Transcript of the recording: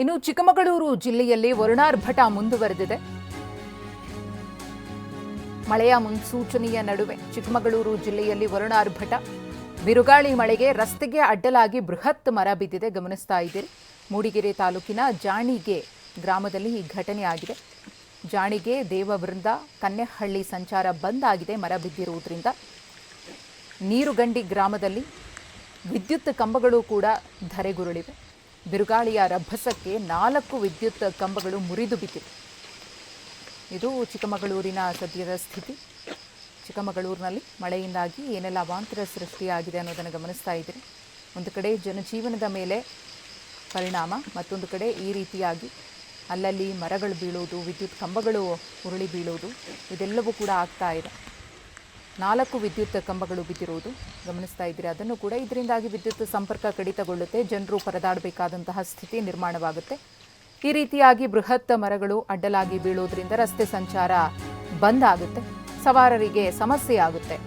ಇನ್ನು ಚಿಕ್ಕಮಗಳೂರು ಜಿಲ್ಲೆಯಲ್ಲಿ ವರುಣಾರ್ಭಟ ಮುಂದುವರೆದಿದೆ. ಮಳೆಯ ಮುನ್ಸೂಚನೆಯ ನಡುವೆ ಚಿಕ್ಕಮಗಳೂರು ಜಿಲ್ಲೆಯಲ್ಲಿ ವರುಣಾರ್ಭಟ ಬಿರುಗಾಳಿ ಮಳೆಗೆ ರಸ್ತೆಗೆ ಅಡ್ಡಲಾಗಿ ಬೃಹತ್ ಮರ ಬಿದ್ದಿದೆ. ಗಮನಿಸ್ತಾ ಇದ್ದೀರಿ. ಮೂಡಿಗೆರೆ ತಾಲೂಕಿನ ಜಾಣಿಗೆ ಗ್ರಾಮದಲ್ಲಿ ಈ ಘಟನೆ ಆಗಿದೆ. ಜಾಣಿಗೆ ದೇವವೃಂದ ಕನ್ನೆಹಳ್ಳಿ ಸಂಚಾರ ಬಂದ್ ಆಗಿದೆ. ಮರ ಬಿದ್ದಿರುವುದರಿಂದ ನೀರುಗಂಡಿ ಗ್ರಾಮದಲ್ಲಿ ವಿದ್ಯುತ್ ಕಂಬಗಳು ಕೂಡ ಧರೆಗುರುಳಿವೆ. ಬಿರುಗಾಳಿಯ ರಭಸಕ್ಕೆ ನಾಲ್ಕು ವಿದ್ಯುತ್ ಕಂಬಗಳು ಮುರಿದು ಬಿದ್ದಿವೆ. ಇದು ಚಿಕ್ಕಮಗಳೂರಿನ ಸದ್ಯದ ಸ್ಥಿತಿ. ಚಿಕ್ಕಮಗಳೂರಿನಲ್ಲಿ ಮಳೆಯಿಂದಾಗಿ ಏನೆಲ್ಲ ಅವಾಂತರ ಸೃಷ್ಟಿಯಾಗಿದೆ ಅನ್ನೋದನ್ನು ಗಮನಿಸ್ತಾ ಇದ್ದೀರಿ. ಒಂದು ಕಡೆ ಜನಜೀವನದ ಮೇಲೆ ಪರಿಣಾಮ, ಮತ್ತೊಂದು ಕಡೆ ಈ ರೀತಿಯಾಗಿ ಅಲ್ಲಲ್ಲಿ ಮರಗಳು ಬೀಳೋದು ವಿದ್ಯುತ್ ಕಂಬಗಳು ಉರುಳಿ ಬೀಳೋದು ಇದೆಲ್ಲವೂ ಕೂಡ ಆಗ್ತಾ ಇದೆ. ನಾಲ್ಕು ವಿದ್ಯುತ್ ಕಂಬಗಳು ಬಿದ್ದಿರುವುದು. ಗಮನಿಸ್ತಾ ಇದ್ದೀರಿ, ಅದನ್ನು ಕೂಡ ಇದರಿಂದಾಗಿ ವಿದ್ಯುತ್ ಸಂಪರ್ಕ ಕಡಿತಗೊಳ್ಳುತ್ತೆ. ಜನರು ಪರದಾಡಬೇಕಾದಂತಹ ಸ್ಥಿತಿ ನಿರ್ಮಾಣವಾಗುತ್ತೆ. ಈ ರೀತಿಯಾಗಿ ಬೃಹತ್ ಮರಗಳು ಅಡ್ಡಲಾಗಿ ಬೀಳೋದ್ರಿಂದ ರಸ್ತೆ ಸಂಚಾರ ಬಂದ್ ಆಗುತ್ತೆ. ಸವಾರರಿಗೆ ಸಮಸ್ಯೆ ಆಗುತ್ತೆ.